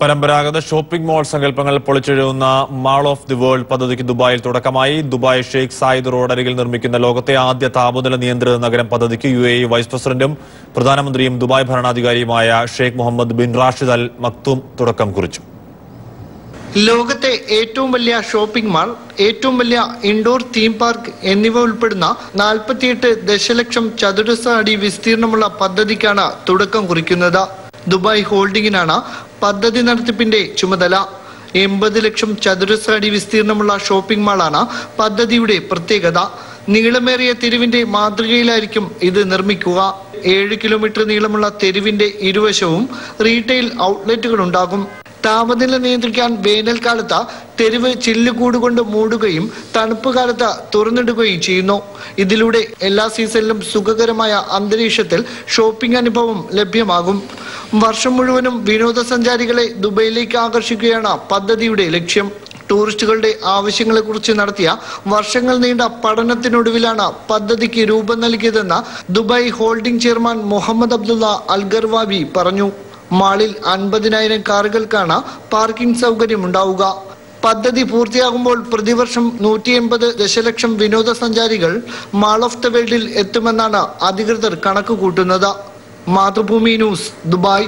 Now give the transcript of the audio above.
പരമ്പരാഗത shopping mall സങ്കല്പങ്ങൾ പൊളിച്ചെഴുതുന്ന മാൾ ഓഫ് ദി വേൾഡ് പദ്ധതിക്ക് ദുബായിൽ തുടക്കമായി. ദുബായ് ഷെയ്ഖ് സായിദ് റോഡരികിൽ നിർമ്മിക്കുന്ന ലോകത്തെ ആദ്യ താപനില നിയന്ത്രിത നഗരം പദ്ധതിക്ക് യു വൈസ് പ്രസിഡന്റും പ്രധാനമന്ത്രിയും Dubai ഭരണാധികാരിയുമായ Sheikh Mohammed bin Rashid Al Maktoum തുടക്കം കുറിച്ചു. ലോകത്തെ ഏറ്റവും വലിയ ഷോപ്പിംഗ് മാൾ ഏറ്റവും വലിയ ഇൻഡോർ തീം പാർക്ക് എന്നിവ ഉൾപ്പെടുന്ന നാൽപ്പത്തിയെട്ട് ദശലക്ഷം ചതുരശ്ര അടി വിസ്തീർണമുള്ള പദ്ധതിക്കാണ് തുടക്കം കുറിക്കുന്നത്. ദുബായ് ഹോൾഡിംഗിനാണ് പദ്ധതി നടത്തിപ്പിന്റെ ചുമതല. എൺപത് ലക്ഷം ചതുരശ്ര അടി വിസ്തീർണമുള്ള ഷോപ്പിംഗ് മാളാണ് പദ്ധതിയുടെ പ്രത്യേകത. നീളമേറിയ തെരുവിന്റെ മാതൃകയിലായിരിക്കും ഇത് നിർമ്മിക്കുക. ഏഴ് കിലോമീറ്റർ നീളമുള്ള തെരുവിന്റെ ഇരുവശവും റീറ്റെയിൽ ഔട്ട്ലെറ്റുകൾ ഉണ്ടാകും. താപനില നിയന്ത്രിക്കാൻ വേനൽക്കാലത്ത് തെരുവ് ചില്ലുകൂട് കൊണ്ട് മൂടുകയും തണുപ്പ് കാലത്ത് തുറന്നിടുകയും ചെയ്യുന്നു. ഇതിലൂടെ എല്ലാ സീസണിലും സുഖകരമായ അന്തരീക്ഷത്തിൽ ഷോപ്പിംഗ് അനുഭവം ലഭ്യമാകും. വർഷം മുഴുവനും വിനോദസഞ്ചാരികളെ ദുബൈയിലേക്ക് ആകർഷിക്കുകയാണ് പദ്ധതിയുടെ ലക്ഷ്യം. ടൂറിസ്റ്റുകളുടെ ആവശ്യങ്ങളെക്കുറിച്ച് നടത്തിയ വർഷങ്ങൾ നീണ്ട പഠനത്തിനൊടുവിലാണ് പദ്ധതിക്ക് രൂപം നൽകിയതെന്ന് Dubai Holding chairman Mohammed Abdullah Al Gergawi പറഞ്ഞു. മാളിൽ അൻപതിനായിരം കാറുകൾക്കാണ് പാർക്കിംഗ് സൗകര്യം ഉണ്ടാവുക പദ്ധതി പൂർത്തിയാകുമ്പോൾ പ്രതിവർഷം നൂറ്റി എൺപത് ദശലക്ഷം വിനോദസഞ്ചാരികൾ മാൾ ഓഫ് ദ വേൾഡിൽ എത്തുമെന്നാണ് അധികൃതർ കണക്ക് കൂട്ടുന്നത് മാതൃഭൂമി ന്യൂസ് ദുബായ്.